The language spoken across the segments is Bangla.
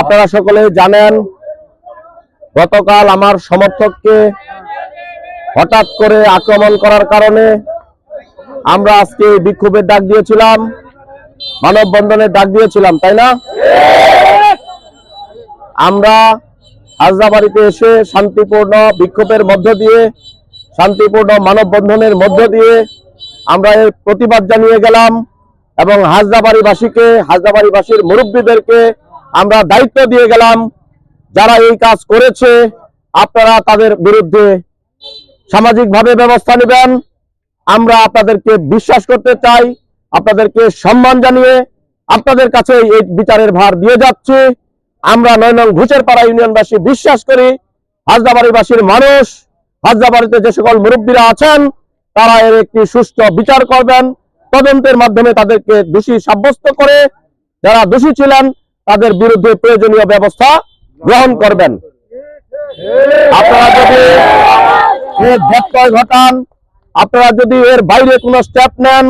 আপনারা সকলে জানেন, গতকাল আমার সমর্থককে হঠাৎ করে আক্রমণ করার কারণে আমরা আজকে বিক্ষোভের ডাক দিয়েছিলাম, মানববন্ধনের ডাক দিয়েছিলাম, তাই না? আমরা হাজরাবাড়িতে এসে শান্তিপূর্ণ বিক্ষোভের মধ্য দিয়ে, শান্তিপূর্ণ মানববন্ধনের মধ্য দিয়ে আমরা এর প্রতিবাদ জানিয়ে গেলাম এবং হাজরাবাড়িবাসীকে হাজরাবাড়িবাসীর মুরব্বীদেরকে আমরা দায়িত্ব দিয়ে গেলাম। যারা এই কাজ করেছে, আপনারা তাদের বিরুদ্ধে সামাজিকভাবে ব্যবস্থা নেবেন। আমরা আপনাদেরকে বিশ্বাস করতে চাই, আপনাদেরকে সম্মান জানিয়ে আপনাদের কাছে এই বিচারের ভার দিয়ে যাচ্ছি। আমরা নয় নং ঘুষের পাড়া ইউনিয়নবাসী বিশ্বাস করি হাজদাবাড়িবাসীর মানুষ হাজদাবাড়িতে যে সকল মুরব্বীরা আছেন, তারা এর একটি সুষ্ঠু বিচার করবেন। তদন্তের মাধ্যমে তাদেরকে দোষী সাব্যস্ত করে, যারা দোষী ছিলেন তাদের বিরুদ্ধে প্রয়োজনীয় ব্যবস্থা গ্রহণ করবেন। আপনারা যদি এর ঘটান, আপনারা যদি এর বাইরে কোনো স্টেপ নেন,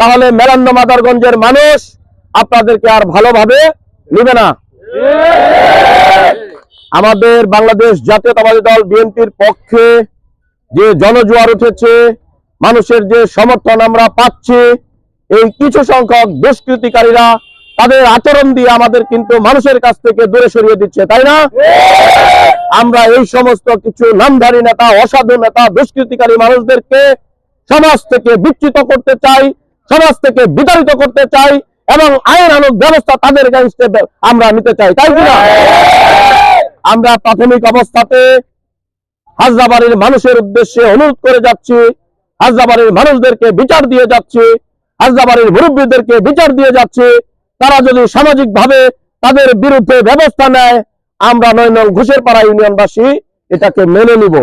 তাহলে মেলান্দ মাদারগঞ্জের মানুষ আপনাদেরকে আর ভালোভাবে নিবে না। আমাদের বাংলাদেশ জাতীয়তাবাদী দল বিএনপির পক্ষে যে জনজোয়ার উঠেছে, মানুষের যে সমর্থন আমরা পাচ্ছি, এই কিছু সংখ্যক দুষ্কৃতিকারীরা তাদের আচরণ দিয়ে আমাদের কিন্তু মানুষের কাছ থেকে দূরে সরিয়ে দিচ্ছে, তাই না? আমরা এই সমস্ত কিছু নামধারী নেতা, অসাধু নেতা, দুষ্কৃতিকারী মানুষদেরকে সমাজ থেকে বিচ্যুত করতে চাই, সমাজ থেকে বিতাড়িত করতে চাই এবং আইনানুক ব্যবস্থা তাদের এগেনস্টে আমরা নিতে চাই, তাই কিনা? আমরা প্রাথমিক অবস্থাতে হাজরাবাড়ির মানুষের উদ্দেশ্যে অনুরোধ করে যাচ্ছি হাজরাবাড়ির মানুষদেরকে বিচার দিয়ে যাচ্ছি হাজরাবাড়ির মুরব্বীদেরকে বিচার দিয়ে যাচ্ছি তারা যদি সামাজিক ভাবে তাদের বিরুদ্ধে ব্যবস্থা নেয়, আমরা নয় নং ঘুষের পাড়া ইউনিয়নবাসী এটাকে মেনে নিব।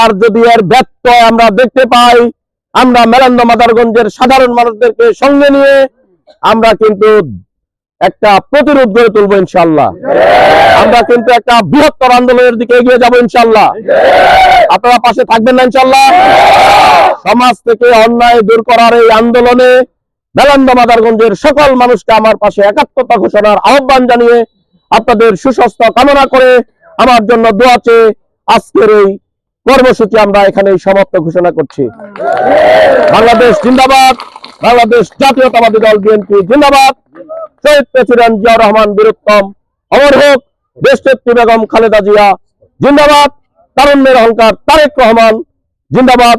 আর যদি এর ব্যর্থ আমরা দেখতে পাই, আমরা মেলান্দ মাদারগঞ্জের সাধারণ মানুষদেরকে সঙ্গে নিয়ে আমরা কিন্তু একটা প্রতিরোধ গড়ে তুলবো ইনশাল্লাহ আমরা কিন্তু একটা বৃহত্তর আন্দোলনের দিকে এগিয়ে যাব ইনশাল্লাহ আপনারা পাশে থাকবেন না ইনশাল্লাহ সমাজ থেকে অন্যায় দূর করার এই আন্দোলনে মেলান্দ মাদারগঞ্জের সকল মানুষকে আমার পাশে একাত্মতা ঘোষণার আহ্বান জানিয়ে আপনাদের সুস্বাস্থ্য কামনা করে আমার জন্য দোয়া চেয়ে আজকের এই কর্মসূচি আমরা এখানে সমাপ্ত ঘোষণা করছি। বাংলাদেশ জিন্দাবাদ, বাংলাদেশ জাতীয়তাবাদী দল বিএনপি জিন্দাবাদ। শহীদ প্রেসিডেন্ট জিয়া রহমান বীরুত্তম, অমর হোক, দেশনেত্রী বেগম খালেদা জিয়া জিন্দাবাদ। তারুণ্যের অহংকার তারেক রহমান জিন্দাবাদ।